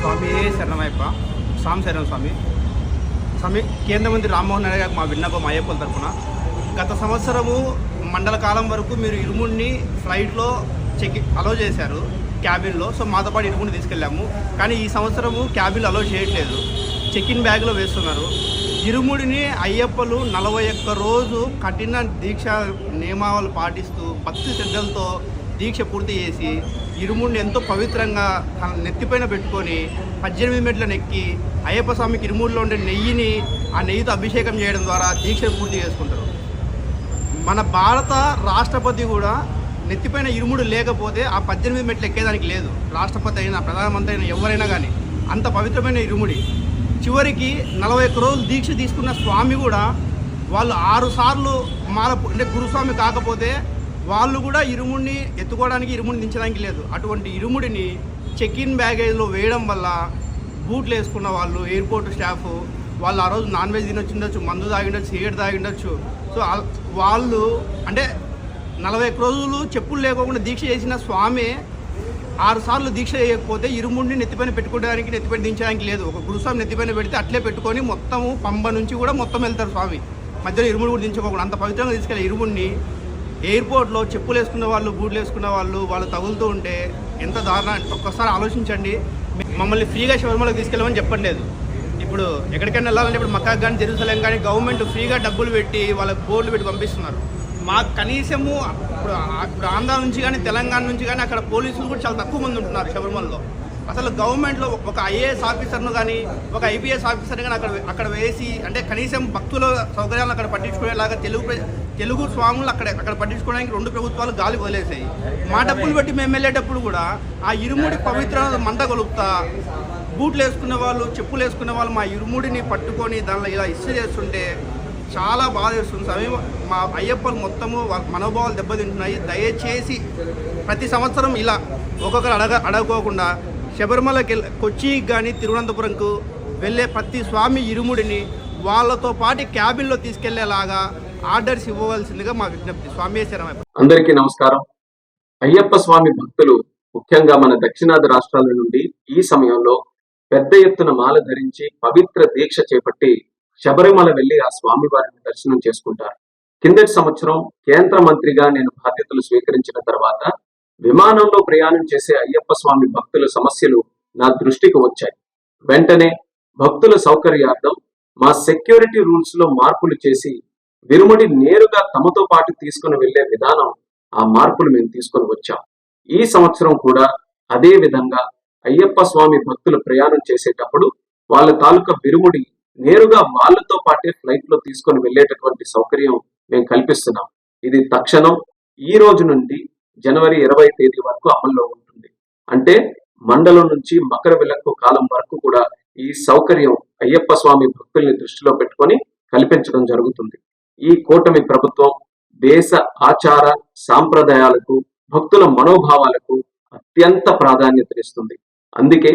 స్వామి శరణమయ్యప్ప స్వామి శరణం స్వామి. స్వామి కేంద్ర మంత్రి రామ్మోహన్ రెడ్డి గారికి మా విన్నపం అయ్యప్పల తరఫున. గత సంవత్సరము మండల కాలం వరకు మీరు ఇరుముడిని ఫ్లైట్లో చెక్ అలో చేశారు క్యాబిన్లో. సో మాతో పాటు ఇరుముడిని తీసుకెళ్ళాము. కానీ ఈ సంవత్సరము క్యాబిన్ అలో చేయట్లేదు. చెక్ ఇన్ బ్యాగ్లో వేస్తున్నారు. ఇరుముడిని అయ్యప్పలు నలభై ఒక్క రోజు కఠిన దీక్ష నియమాలు పాటిస్తూ భక్తి శ్రద్ధలతో దీక్ష పూర్తి చేసి ఇరుముడిని ఎంతో పవిత్రంగా తన నెత్తిపైన పెట్టుకొని పద్దెనిమిది మెట్లను ఎక్కి అయ్యప్ప స్వామికి ఇరుముడిలో ఉండే నెయ్యిని ఆ నెయ్యితో అభిషేకం చేయడం ద్వారా దీక్ష పూర్తి చేసుకుంటారు. మన భారత రాష్ట్రపతి కూడా నెత్తిపైన ఇరుముడు లేకపోతే ఆ పద్దెనిమిది మెట్లు ఎక్కేదానికి లేదు. రాష్ట్రపతి అయినా ప్రధానమంత్రి అయినా ఎవరైనా కానీ అంత పవిత్రమైన ఇరుముడి. చివరికి నలభై ఒక్క రోజులు దీక్ష తీసుకున్న స్వామి కూడా వాళ్ళు ఆరు సార్లు మాల అంటే గురుస్వామి కాకపోతే వాళ్ళు కూడా ఇరుముడిని ఎత్తుకోవడానికి ఇరుముడిని దించడానికి లేదు. అటువంటి ఇరుముడిని చెక్ ఇన్ బ్యాగేజ్లో వేయడం వల్ల బూట్లు వేసుకున్న వాళ్ళు ఎయిర్పోర్ట్ స్టాఫ్ వాళ్ళు ఆ రోజు నాన్ వెజ్ తినొచ్చుండొచ్చు మందు తాగిండొచ్చు సిగరెట్ తాగిండొచ్చు. సో వాళ్ళు అంటే నలభై రోజులు చెప్పులు లేకోకుండా దీక్ష చేసిన స్వామి ఆరు సార్లు దీక్ష చేయకపోతే ఇరుముడిని నెత్తిపైన పెట్టుకోవడానికి నెత్తిపైన దించడానికి లేదు. ఒక గురుస్వామి నెత్తిపైన పెడితే అట్లే పెట్టుకొని మొత్తము పంబ నుంచి కూడా మొత్తం వెళ్తారు స్వామి. మధ్యలో ఇరుముడు కూడా దించుకోకుండా అంత పవిత్రంగా తీసుకెళ్ళి ఇరుముడిని ఎయిర్పోర్ట్లో చెప్పులు వేసుకున్న వాళ్ళు బూట్లు వేసుకున్న వాళ్ళు వాళ్ళు తగులుతూ ఉంటే ఎంత దారుణ? ఒక్కసారి ఆలోచించండి. మమ్మల్ని ఫ్రీగా శబరిమలకు తీసుకెళ్ళమని చెప్పట్లేదు ఇప్పుడు ఎక్కడికైనా వెళ్ళాలంటే ఇప్పుడు మక్కా కానీ జెరూసలేం కానీ గవర్నమెంట్ ఫ్రీగా డబ్బులు పెట్టి వాళ్ళకి బోర్డులు పెట్టి పంపిస్తున్నారు. మాకు కనీసము ఇప్పుడు ఇప్పుడు ఆంధ్ర నుంచి కానీ తెలంగాణ నుంచి కానీ అక్కడ పోలీసులు కూడా చాలా తక్కువ మంది ఉంటున్నారు శబరిమలలో. అసలు గవర్నమెంట్లో ఒక ఐఏఎస్ ఆఫీసర్ను కానీ ఒక ఐపీఎస్ ఆఫీసర్ని కానీ అక్కడ అక్కడ వేసి అంటే కనీసం భక్తుల సౌకర్యాలను అక్కడ పట్టించుకునేలాగా తెలుగు తెలుగు స్వాములు అక్కడ అక్కడ పట్టించుకోవడానికి రెండు ప్రభుత్వాలు గాలి వదిలేసాయి. మా డబ్బులు బట్టి మేము వెళ్ళేటప్పుడు కూడా ఆ ఇరుముడి పవిత్ర మంట కొలుపుతా బూట్లు వేసుకునే వాళ్ళు చెప్పులు వేసుకునే వాళ్ళు మా ఇరుముడిని పట్టుకొని దానిలో ఇలా ఇస్త్రీ చేస్తుంటే చాలా బాధ వేస్తుంది. సమయం మా అయ్యప్పలు మొత్తము మనోభావాలు దెబ్బతింటున్నాయి. దయచేసి ప్రతి సంవత్సరం ఇలా ఒక్కొక్కరు అడగ అడగకోకుండా శబరిమలకి కొచ్చికి కానీ తిరువనంతపురంకు వెళ్ళే ప్రతి స్వామి ఇరుముడిని వాళ్ళతో పాటు క్యాబిన్లో తీసుకెళ్ళేలాగా ఆర్డర్స్ ఇవ్వవలసిందిగా మా విజ్ఞప్తి. స్వామి అందరికీ నమస్కారం. అయ్యప్ప స్వామి భక్తులు ముఖ్యంగా మన దక్షిణాది రాష్ట్రాల నుండి ఈ సమయంలో పెద్ద ఎత్తున మాల ధరించి పవిత్ర దీక్ష చేపట్టి శబరిమల వెళ్ళి ఆ స్వామి వారిని దర్శనం చేసుకుంటారు. కిందటి సంవత్సరం కేంద్ర మంత్రిగా నేను బాధ్యతలు స్వీకరించిన తర్వాత విమానంలో ప్రయాణం చేసే అయ్యప్ప స్వామి భక్తుల సమస్యలు నా దృష్టికి వచ్చాయి. వెంటనే భక్తుల సౌకర్యార్థం మా సెక్యూరిటీ రూల్స్లో మార్పులు చేసి విరుముడి నేరుగా తమతో పాటు తీసుకుని వెళ్ళే విధానం ఆ మార్పులు మేము తీసుకొని వచ్చాం. ఈ సంవత్సరం కూడా అదే విధంగా అయ్యప్ప స్వామి భక్తులు ప్రయాణం చేసేటప్పుడు వాళ్ళ తాలూకా విరుముడి నేరుగా వాళ్ళతో పాటే ఫ్లైట్లో తీసుకొని వెళ్ళేటటువంటి సౌకర్యం మేము కల్పిస్తున్నాం. ఇది తక్షణం ఈ రోజు నుండి జనవరి ఇరవై తేదీ వరకు అమల్లో ఉంటుంది. అంటే మండలం నుంచి మకర విలక్కు కాలం వరకు కూడా ఈ సౌకర్యం అయ్యప్ప స్వామి భక్తుల్ని దృష్టిలో పెట్టుకొని కల్పించడం జరుగుతుంది. ఈ కూటమి ప్రభుత్వం దేశ ఆచార సాంప్రదాయాలకు భక్తుల మనోభావాలకు అత్యంత ప్రాధాన్యతనిస్తుంది. అందుకే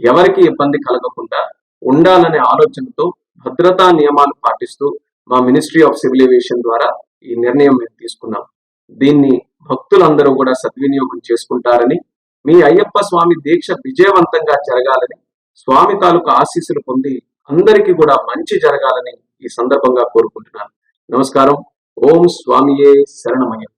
ఎవరికి ఇబ్బంది కలగకుండా ఉండాలనే ఆలోచనతో భద్రతా నియమాలు పాటిస్తూ మా మినిస్ట్రీ ఆఫ్ సివిల్ ఏవియేషన్ ద్వారా ఈ నిర్ణయం మేము తీసుకున్నాం. దీన్ని భక్తులందరూ కూడా సద్వినియోగం చేసుకుంటారని మీ అయ్యప్ప స్వామి దీక్ష విజయవంతంగా జరగాలని స్వామి తాలూకు ఆశీస్సులు పొంది అందరికీ కూడా మంచి జరగాలని ఈ సందర్భంగా కోరుకుంటున్నాను. నమస్కారం. ఓం స్వామియే శరణమయ్యప్ప.